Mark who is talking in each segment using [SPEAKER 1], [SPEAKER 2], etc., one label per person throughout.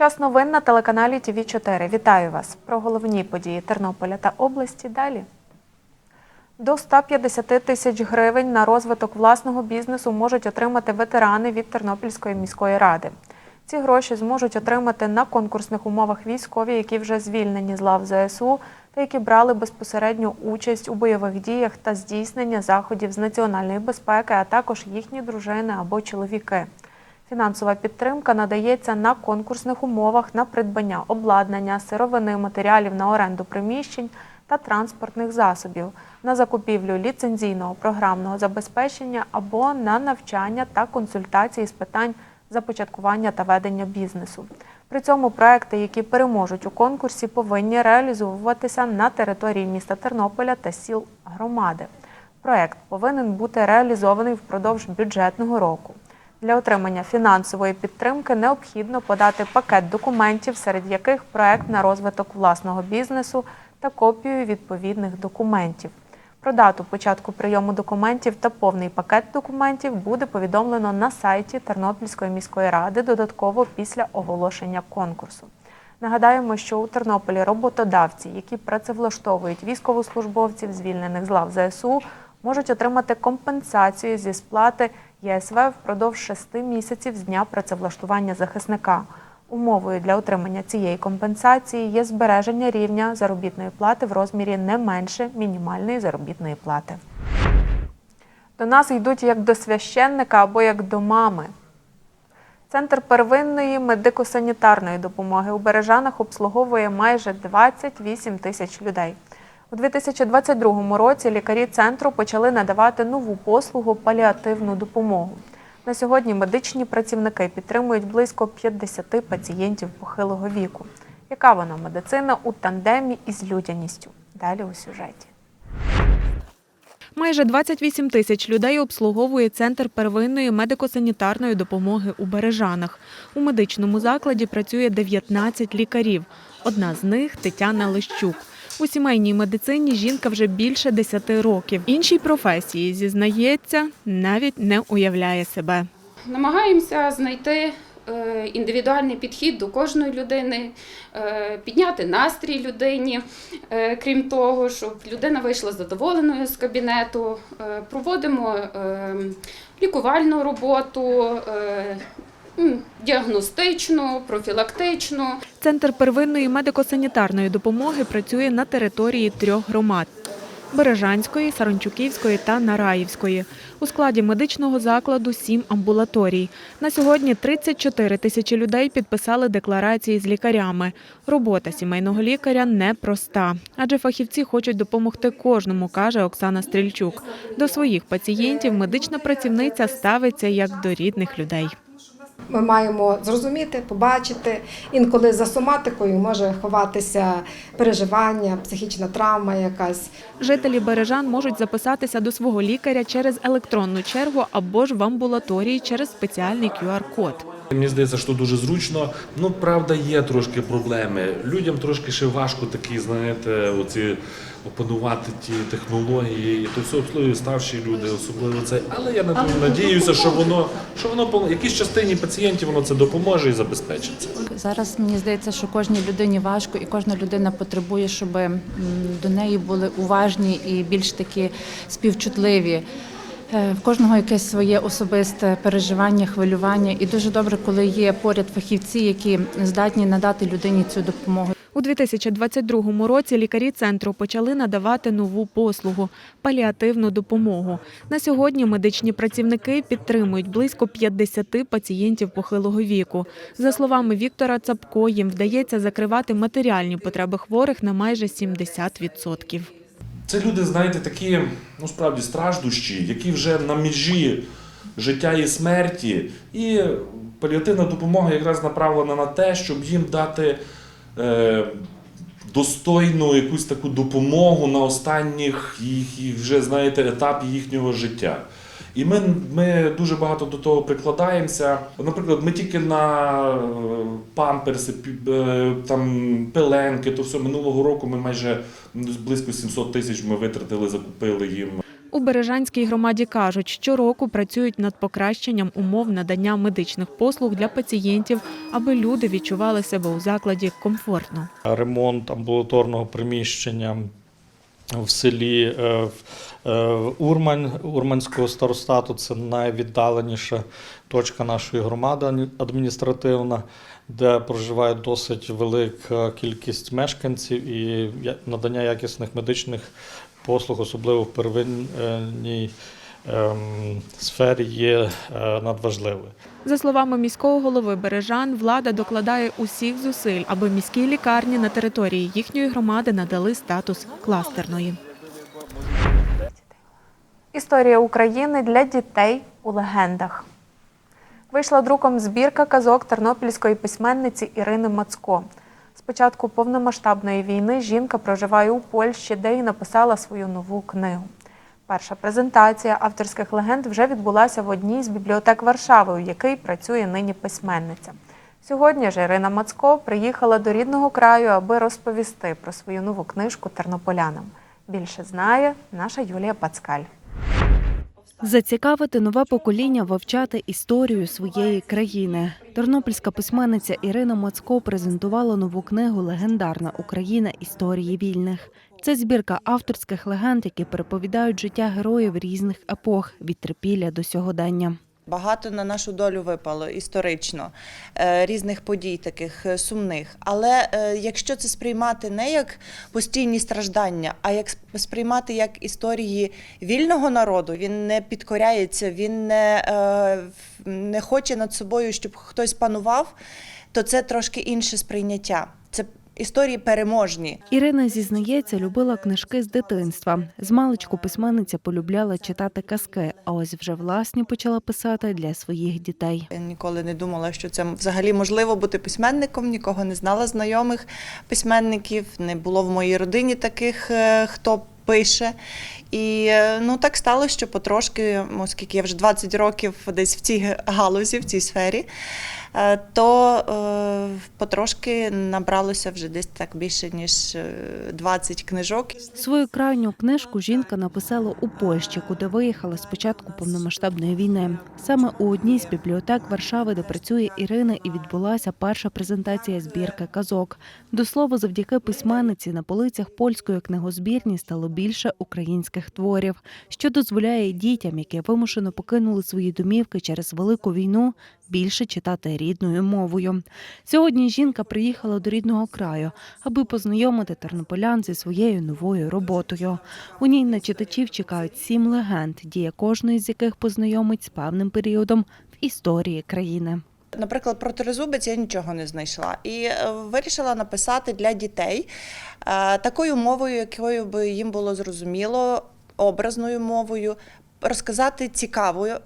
[SPEAKER 1] Час новин на телеканалі ТВ 4 Вітаю вас про головні події Тернополя та області. Далі. До 150 тисяч гривень на розвиток власного бізнесу можуть отримати ветерани від Тернопільської міської ради. Ці гроші зможуть отримати на конкурсних умовах військові, які вже звільнені з лав ЗСУ та які брали безпосередню участь у бойових діях та здійснення заходів з національної безпеки, а також їхні дружини або чоловіки. Фінансова підтримка надається на конкурсних умовах на придбання обладнання, сировини, матеріалів на оренду приміщень та транспортних засобів, на закупівлю ліцензійного програмного забезпечення або на навчання та консультації з питань започаткування та ведення бізнесу. При цьому проекти, які переможуть у конкурсі, повинні реалізовуватися на території міста Тернополя та сіл громади. Проект повинен бути реалізований впродовж бюджетного року. Для отримання фінансової підтримки необхідно подати пакет документів, серед яких проект на розвиток власного бізнесу та копію відповідних документів. Про дату початку прийому документів та повний пакет документів буде повідомлено на сайті Тернопільської міської ради додатково після оголошення конкурсу. Нагадаємо, що у Тернополі роботодавці, які працевлаштовують військовослужбовців, звільнених з лав ЗСУ, можуть отримати компенсацію зі сплати ЄСВ впродовж шести місяців з дня працевлаштування захисника. Умовою для отримання цієї компенсації є збереження рівня заробітної плати в розмірі не менше мінімальної заробітної плати. До нас йдуть як до священника або як до мами. Центр первинної медико-санітарної допомоги у Бережанах обслуговує майже 28 тисяч людей. У 2022 році лікарі центру почали надавати нову послугу паліативну допомогу. На сьогодні медичні працівники підтримують близько 50 пацієнтів похилого віку. Яка вона медицина у тандемі із людяністю? Далі у сюжеті. Майже 28 тисяч людей обслуговує центр первинної медико-санітарної допомоги у Бережанах. У медичному закладі працює 19 лікарів. Одна з них Тетяна Лищук. У сімейній медицині жінка вже більше 10 років. Іншій професії зізнається, навіть не уявляє себе.
[SPEAKER 2] Намагаємося знайти е, індивідуальний підхід до кожної людини, е, підняти настрій людині, е, крім того, щоб людина вийшла задоволеною з кабінету. Проводимо лікувальну роботу, діагностичну, профілактичну.
[SPEAKER 1] Центр первинної медико-санітарної допомоги працює на території трьох громад. Бережанської, Саранчуківської та Нараївської. У складі медичного закладу сім амбулаторій. На сьогодні 34 тисячі людей підписали декларації з лікарями. Робота сімейного лікаря непроста, адже фахівці хочуть допомогти кожному, каже Оксана Стрільчук. До своїх пацієнтів медична працівниця ставиться як до рідних людей.
[SPEAKER 3] Ми маємо зрозуміти, побачити. Інколи за соматикою може ховатися переживання, психічна травма якась.
[SPEAKER 1] Жителі Бережан можуть записатися до свого лікаря через електронну чергу або ж в амбулаторії через спеціальний QR-код.
[SPEAKER 4] Мені здається, що дуже зручно. Ну, правда, є трошки проблеми. Людям трошки ще важко такі, знаєте, оці опанувати ті технології. І то все обслуговують старші люди, особливо це. Але я над- надіюся, що воно, що воно по якійсь частині пацієнтів воно це допоможе і забезпечиться.
[SPEAKER 5] Зараз мені здається, що кожній людині важко, і кожна людина потребує, щоб до неї були уважні і більш такі співчутливі. Е, В кожного якесь своє особисте переживання, хвилювання, і дуже добре, коли є поряд фахівці, які здатні надати людині цю допомогу.
[SPEAKER 1] У 2022 році лікарі центру почали надавати нову послугу паліативну допомогу. На сьогодні медичні працівники підтримують близько 50 пацієнтів похилого віку. За словами Віктора Цапко, їм вдається закривати матеріальні потреби хворих на майже 70%.
[SPEAKER 4] Це люди, знаєте, такі, ну справді страждущі, які вже на межі життя і смерті. І паліативна допомога якраз направлена на те, щоб їм дати достойну якусь таку допомогу на останніх їх, вже знаєте, етапі їхнього життя. І ми, ми дуже багато до того прикладаємося. Наприклад, ми тільки на е, памперси, е, там пеленки, то все минулого року ми майже близько 700 тисяч ми витратили, закупили їм.
[SPEAKER 1] У Бережанській громаді кажуть, щороку працюють над покращенням умов надання медичних послуг для пацієнтів, аби люди відчували себе у закладі комфортно.
[SPEAKER 6] ремонт амбулаторного приміщення в селі е, е, Урмань, Урманського старостату. Це найвіддаленіша точка нашої громади адміністративна, де проживає досить велика кількість мешканців і надання якісних медичних послуг, особливо в первинній ем, сфері, є е, надважливою.
[SPEAKER 1] За словами міського голови Бережан, влада докладає усіх зусиль, аби міській лікарні на території їхньої громади надали статус кластерної. Історія України для дітей у легендах. Вийшла друком збірка казок тернопільської письменниці Ірини Мацко. Початку повномасштабної війни жінка проживає у Польщі, де й написала свою нову книгу. Перша презентація авторських легенд вже відбулася в одній з бібліотек Варшави, у якій працює нині письменниця. Сьогодні ж Ірина Мацко приїхала до рідного краю, аби розповісти про свою нову книжку тернополянам. Більше знає наша Юлія Пацкаль.
[SPEAKER 7] Зацікавити нове покоління вивчати історію своєї країни. Тернопільська письменниця Ірина Мацко презентувала нову книгу Легендарна Україна історії вільних. Це збірка авторських легенд, які переповідають життя героїв різних епох від трипілля до сьогодення.
[SPEAKER 8] Багато на нашу долю випало історично е, різних подій, таких е, сумних. Але е, якщо це сприймати не як постійні страждання, а як сприймати як історії вільного народу, він не підкоряється, він не, не хоче над собою, щоб хтось панував, то це трошки інше сприйняття. Історії переможні.
[SPEAKER 7] Ірина зізнається, любила книжки з дитинства. З маличку письменниця полюбляла читати казки, а ось вже власні почала писати для своїх дітей.
[SPEAKER 8] Я ніколи не думала, що це взагалі можливо бути письменником. Нікого не знала знайомих письменників. Не було в моїй родині таких, е, хто пише. І е, ну так сталося, що потрошки, оскільки я вже 20 років десь в цій галузі, в цій сфері, то е, потрошки набралося вже десь так більше ніж е, 20 книжок.
[SPEAKER 7] Свою крайню книжку жінка написала у Польщі, куди виїхала з початку повномасштабної війни. Саме у одній з бібліотек Варшави, де працює Ірина, і відбулася перша презентація збірки казок. До слова, завдяки письменниці на полицях польської книгозбірні стало більше українських творів, що дозволяє дітям, які вимушено покинули свої домівки через велику війну, більше читати рідною мовою. Сьогодні жінка приїхала до рідного краю, аби познайомити тернополян зі своєю новою роботою. У ній на читачів чекають сім легенд, дія кожної з яких познайомить з певним періодом в історії країни.
[SPEAKER 8] Наприклад, про тризубець я нічого не знайшла і е, вирішила написати для дітей е, такою мовою, якою би їм було зрозуміло, образною мовою, розказати цікавою.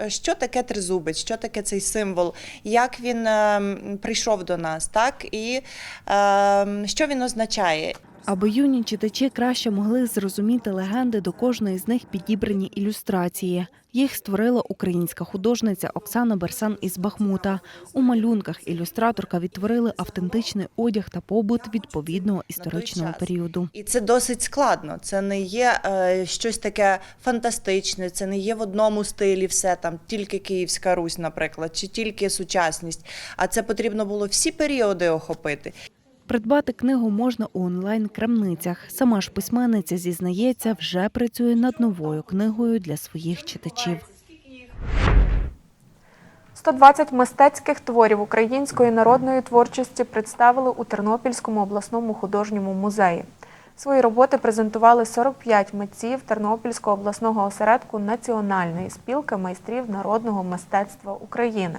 [SPEAKER 8] Е, Що таке тризубець, що таке цей символ, як він е, прийшов до нас, так? І е, що він означає.
[SPEAKER 7] Аби юні читачі краще могли зрозуміти легенди, до кожної з них підібрані ілюстрації. Їх створила українська художниця Оксана Берсан із Бахмута. У малюнках ілюстраторка відтворили автентичний одяг та побут відповідного історичного періоду.
[SPEAKER 8] І це досить складно. Це не є е, щось таке фантастичне, це не є в одному стилі все там, тільки Київська Русь, наприклад, чи тільки сучасність. А це потрібно було всі періоди охопити.
[SPEAKER 7] Придбати книгу можна у онлайн-крамницях. Сама ж письменниця зізнається, вже працює над новою книгою для своїх читачів.
[SPEAKER 1] 120 мистецьких творів української народної творчості представили у Тернопільському обласному художньому музеї. Свої роботи презентували 45 митців Тернопільського обласного осередку Національної спілки майстрів народного мистецтва України.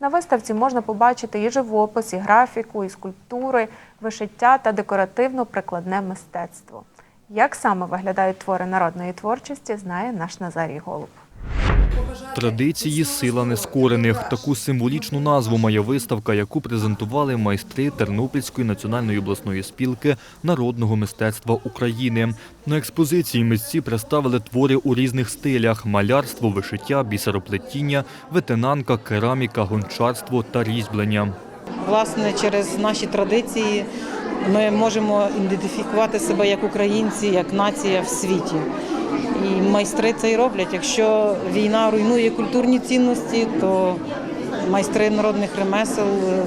[SPEAKER 1] На виставці можна побачити і живопис, і графіку, і скульптури, вишиття та декоративно-прикладне мистецтво. Як саме виглядають твори народної творчості, знає наш Назарій Голуб.
[SPEAKER 9] Традиції сила нескорених. Таку символічну назву має виставка, яку презентували майстри Тернопільської національної обласної спілки народного мистецтва України. На експозиції митці представили твори у різних стилях: малярство, вишиття, бісероплетіння, ветенанка, кераміка, гончарство та різьблення.
[SPEAKER 10] Власне, через наші традиції ми можемо ідентифікувати себе як українці, як нація в світі. І майстри це й роблять. Якщо війна руйнує культурні цінності, то майстри народних ремесел е,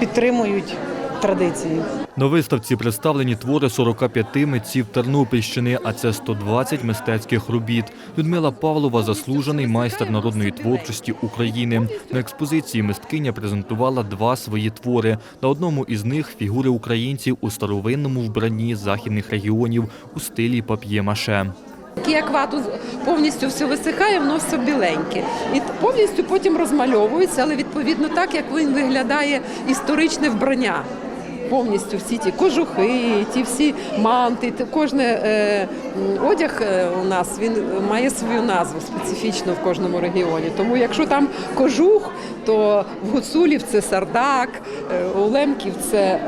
[SPEAKER 10] підтримують традиції.
[SPEAKER 9] На виставці представлені твори 45 митців Тернопільщини, а це 120 мистецьких робіт. Людмила Павлова – заслужений майстер народної творчості України. На експозиції мисткиня презентувала два свої твори. На одному із них – фігури українців у старовинному вбранні західних регіонів у стилі пап'є-маше.
[SPEAKER 11] Як вату повністю все висихає, воно все біленьке. І повністю потім розмальовується, але відповідно так, як він виглядає історичне вбрання. Повністю всі ті кожухи, ті всі манти, кожен е, одяг е, у нас він має свою назву специфічно в кожному регіоні. Тому якщо там кожух, то в гуцулів це сардак, е, у лемків це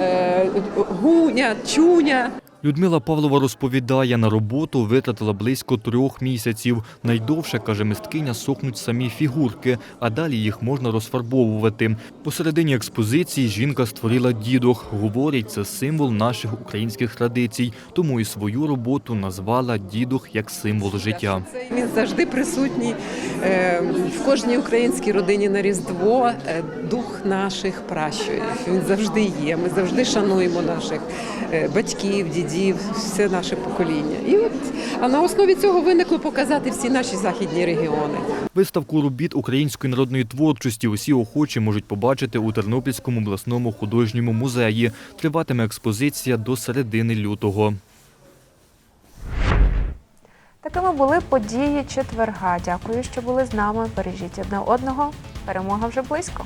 [SPEAKER 11] гуня, чуня.
[SPEAKER 9] Людмила Павлова розповідає, на роботу витратила близько трьох місяців. Найдовше, каже мисткиня, сохнуть самі фігурки, а далі їх можна розфарбовувати. Посередині експозиції жінка створила дідух. Говорить, це символ наших українських традицій, тому і свою роботу назвала дідух як символ життя.
[SPEAKER 11] Він завжди присутній е, в кожній українській родині на Різдво. е, Дух наших пращурів. Він завжди є. Ми завжди шануємо наших е, батьків, дідів, все наше покоління. І от а на основі цього виникло показати всі наші західні регіони.
[SPEAKER 9] Виставку робіт української народної творчості усі охочі можуть побачити у Тернопільському обласному художньому музеї. Триватиме експозиція до середини лютого.
[SPEAKER 1] Такими були події четверга. Дякую, що були з нами. Бережіть одне одного. Перемога вже близько.